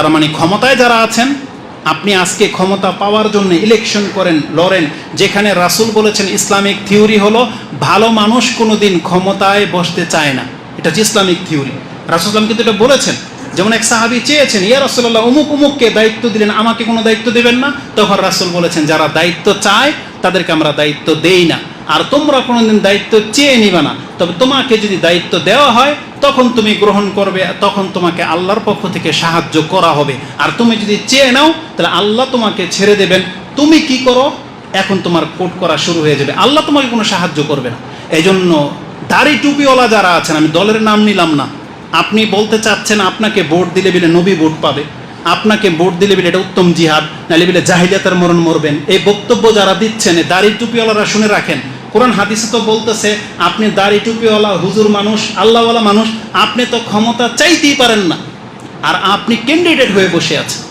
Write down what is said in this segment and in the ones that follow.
তার মানে ক্ষমতায় যারা আছেন, আপনি আজকে ক্ষমতা পাওয়ার জন্য ইলেকশন করেন, লড়েন, যেখানে রাসূল বলেছেন, ইসলামিক থিওরি হলো ভালো মানুষ কোনোদিন ক্ষমতায় বসতে চায় না। এটা হচ্ছে ইসলামিক থিওরি রাসুলাম কিন্তু এটা বলেছেন। যেমন এক সাহাবি চেয়েছেন, ইয়া রাসূলুল্লাহ, অমুক অমুককে দায়িত্ব দিলেন, আমাকে কোনো দায়িত্ব দেবেন না? তখন রাসূল বলেছেন, যারা দায়িত্ব চায়, তাদেরকে আমরা দায়িত্ব দেই না। আর তোমরা কোনোদিন দায়িত্ব চেয়ে নিবে না। তবে তোমাকে যদি দায়িত্ব দেওয়া হয় তখন তুমি গ্রহণ করবে, তখন তোমাকে আল্লাহর পক্ষ থেকে সাহায্য করা হবে। আর তুমি যদি চেয়ে নাও, তাহলে আল্লাহ তোমাকে ছেড়ে দেবেন। তুমি কি করো? এখন তোমার কোট করা শুরু হয়ে যাবে। আল্লাহ তোমাকে কোনো সাহায্য করবে না। এই জন্য দাড়ি টুপিওয়ালা যারা আছেন, আমি দলের নাম নিলাম না। আপনি বলতে চাচ্ছেন, আপনাকে ভোট দিলে বিলে নবী ভোট পাবে। আপনাকে ভোট দিলে বিলে এটা উত্তম জিহাদ, নাহলে বিলে জাহিলিয়াতের মরণ মরবেন। এই বক্তব্য যারা দিচ্ছেন দাড়ি টুপিওয়ালারা শুনে রাখেন কোরআন হাদিসে তো বলতেছে, আপনি দাড়ি টুপিওয়ালা হুজুর মানুষ, আল্লাহওয়ালা মানুষ, আপনি তো ক্ষমতা চাইতেই পারেন না। আর আপনি ক্যান্ডিডেট হয়ে বসে আছেন।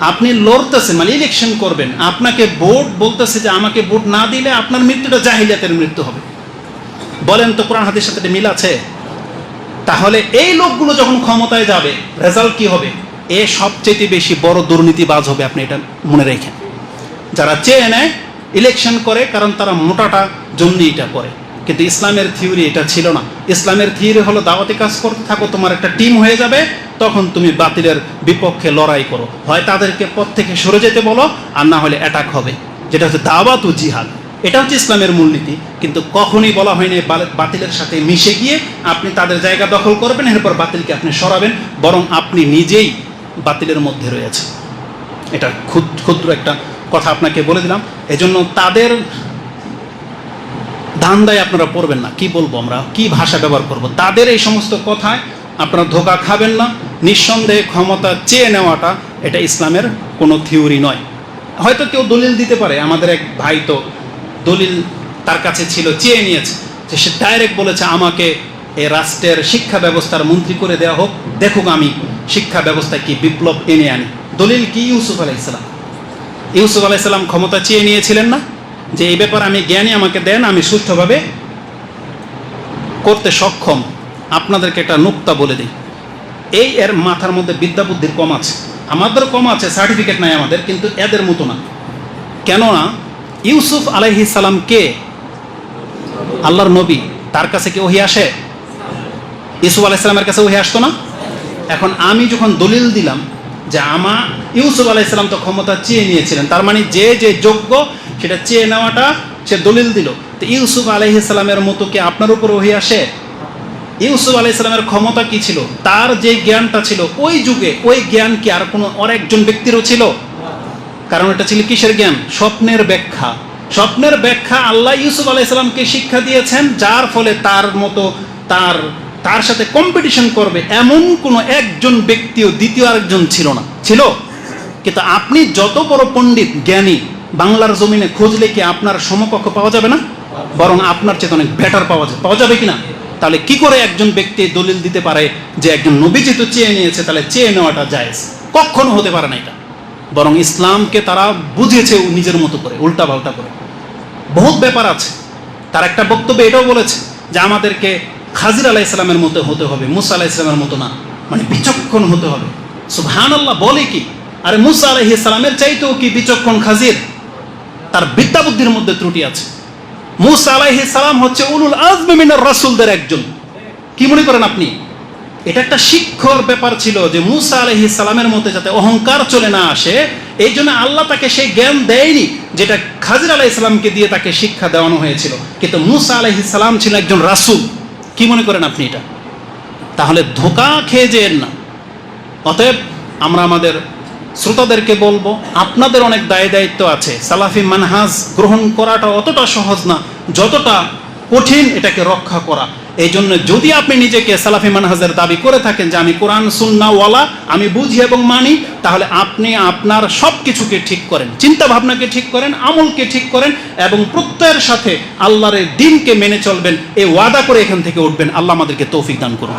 আপনি লড়তেছেন মানে ইলেকশন করবেন। আপনাকে ভোট বলতেছে যে আমাকে ভোট না দিলে আপনার মৃত্যুটা জাহিলিয়াতের মৃত্যু হবে। বলেন তো কোরআন হাদিসের সাথে মিল আছে? তাহলে এই লোকগুলো যখন ক্ষমতায় যাবে রেজাল্ট কি হবে? এ সবচেয়ে বেশি বড় দুর্নীতিবাজ হবে, আপনি এটা মনে রেখেন। যারা চেয়ে নেয় ইলেকশন করে, কারণ তারা মোটাটা জন্য এটা করে। কিন্তু ইসলামের থিওরি এটা ছিল না। ইসলামের থিওরি হলো, দাওয়াতি কাজ করতে থাকো, তোমার একটা টিম হয়ে যাবে, তখন তুমি বাতিলের বিপক্ষে লড়াই করো। হয় তাদেরকে পথ থেকে সরে যেতে বলো, আর না হলে অ্যাটাক হবে। যেটা হচ্ছে দাওয়াত ও জিহাদ। এটা হচ্ছে ইসলামের মূলনীতি। কিন্তু কখনই বলা হয়নি বাতিলের সাথে মিশে গিয়ে আপনি তাদের জায়গা দখল করবেন, এরপর বাতিলকে আপনি সরাবেন, বরং আপনি নিজেই বাতিলের মধ্যে রয়েছেন। এটা ক্ষুদ- ক্ষুদ্র একটা কথা আপনাকে বলে দিলাম। এজন্য তাদের ধান্দায় আপনারা পড়বেন না। কি বলব আমরা? কি ভাষা ব্যবহার করব? তাদের এই সমস্ত কথায় আপনারা ধোকা খাবেন না। নিঃসন্দেহে ক্ষমতা চেয়ে নেওয়াটা এটা ইসলামের কোনো থিওরি নয়। হয়তো কেউ দলিল দিতে পারে। আমাদের এক ভাই তো দলিল তার কাছে ছিল, চেয়ে নিয়েছে। যে সে ডাইরেক্ট বলেছে, আমাকে এই রাষ্ট্রের শিক্ষা ব্যবস্থার মন্ত্রী করে দেওয়া হোক। দেখুক আমি শিক্ষা ব্যবস্থায় কি বিপ্লব এনে আনি। দলিল কি ইউসুফ আলাইসালাম ইউসুফ আলাইসাল্লাম ক্ষমতা চেয়ে নিয়েছিলেন না যে এই ব্যাপারে আমি জ্ঞানী, আমাকে দেন, আমি সুস্থভাবে করতে সক্ষম। আপনাদেরকে একটা নুক্তা বলে দিই। এই এর মাথার মধ্যে বিদ্যা বুদ্ধির কম আছে। আমাদের কম আছে সার্টিফিকেট নাই আমাদের, কিন্তু এদের মতো না। কেননা ইউসুফ আলাইহি সালাম কে? আল্লাহর নবী। তার কাছে কি ওহি আসে? ইউসুফ আলাইসালামের কাছে ওহি আসতো না? এখন আমি যখন দলিল দিলাম যে আমা ইউসুফ আলাইসালাম তো ক্ষমতা চেয়ে নিয়েছিলেন। তার মানে যে যে যোগ্য, সেটা চেয়ে নেওয়াটা সে দলিল দিল। তো ইউসুফ আলাইহিসালামের মতো কি আপনার উপর ওহি আসে? ইউসুফ আলাইসালামের ক্ষমতা কি ছিল? তার যে জ্ঞানটা ছিল, ওই যুগে ওই জ্ঞান কি আর কোনো আর একজন ব্যক্তিরও ছিল? কারণ এটা ছিল কিসের জ্ঞান? স্বপ্নের ব্যাখ্যা। স্বপ্নের ব্যাখ্যা আল্লাহ ইউসুফ আলাইসালামকে শিক্ষা দিয়েছেন, যার ফলে তার মতো তার তার সাথে কম্পিটিশন করবে এমন কোনো একজন ব্যক্তিও দ্বিতীয় আরেকজন ছিল না। ছিল? কিন্তু আপনি যত বড় পণ্ডিত, জ্ঞানী, বাংলার জমিনে খুঁজলে কি আপনার সমকক্ষ পাওয়া যাবে না? বরং আপনার চেয়ে অনেক বেটার পাওয়া যাবে পাওয়া যাবে কিনা? তাহলে কি করে একজন ব্যক্তি দলিল দিতে পারে যে একজন নবী যেহেতু চেয়ে নিয়েছে, তাহলে চেয়ে নেওয়াটা জায়েজ? কখনো হতে পারে না এটা। বরং ইসলামকে তারা বুঝেছে নিজের মতো করে উল্টা পাল্টা করে। বহুত ব্যাপার আছে। তার একটা বক্তব্য এটাও বলেছে যে আমাদেরকে খাজির আলাহ ইসলামের মতো হতে হবে, মুসা আলাহ ইসলামের মতো না। মানে বিচক্ষণ হতে হবে। সুবহান আল্লাহ বলে কি? আরে মুসা আলাহ ইসলামের চাইতেও কি বিচক্ষণ খাজির? তার বিদ্যা বুদ্ধির মধ্যে ত্রুটি আছে। মুসা আলাইহি সালাম হচ্ছে উলুল আজমে মিনার রাসূলদের একজন। কি মনে করেন আপনি? এটা একটা শিক্ষর ব্যাপার ছিল যে মুসা আলহি সালামের মধ্যে যাতে অহংকার চলে না আসে, এই জন্য আল্লাহ তাকে সেই জ্ঞান দেয়নি যেটা খাজির আলাহ ইসলামকে দিয়ে তাকে শিক্ষা দেওয়ানো হয়েছিল। কিন্তু মুসা আলহি সালাম ছিল একজন রাসূল। কি মনে করেন আপনি এটা? তাহলে ধোকা খেয়ে যেন না। অতএব আমরা আমাদের শ্রোতাদেরকে বলব, আপনাদের অনেক দায় দায়িত্ব আছে। সালাফি মানহাজ গ্রহণ করাটা অতটা সহজ না, যতটা কঠিন এটাকে রক্ষা করা। এই জন্য যদি আপনি নিজেকে সালাফি মানহাজের দাবি করে থাকেন যে আমি কোরআন, সুন্নাওয়ালা, আমি বুঝি এবং মানি, তাহলে আপনি আপনার সব কিছুকে ঠিক করেন চিন্তা ভাবনাকে ঠিক করেন, আমলকে ঠিক করেন এবং প্রত্যয়ের সাথে আল্লাহরের দিনকে মেনে চলবেন, এই ওয়াদা করে এখান থেকে উঠবেন। আল্লাহ আমাদেরকে তৌফিক দান করুন।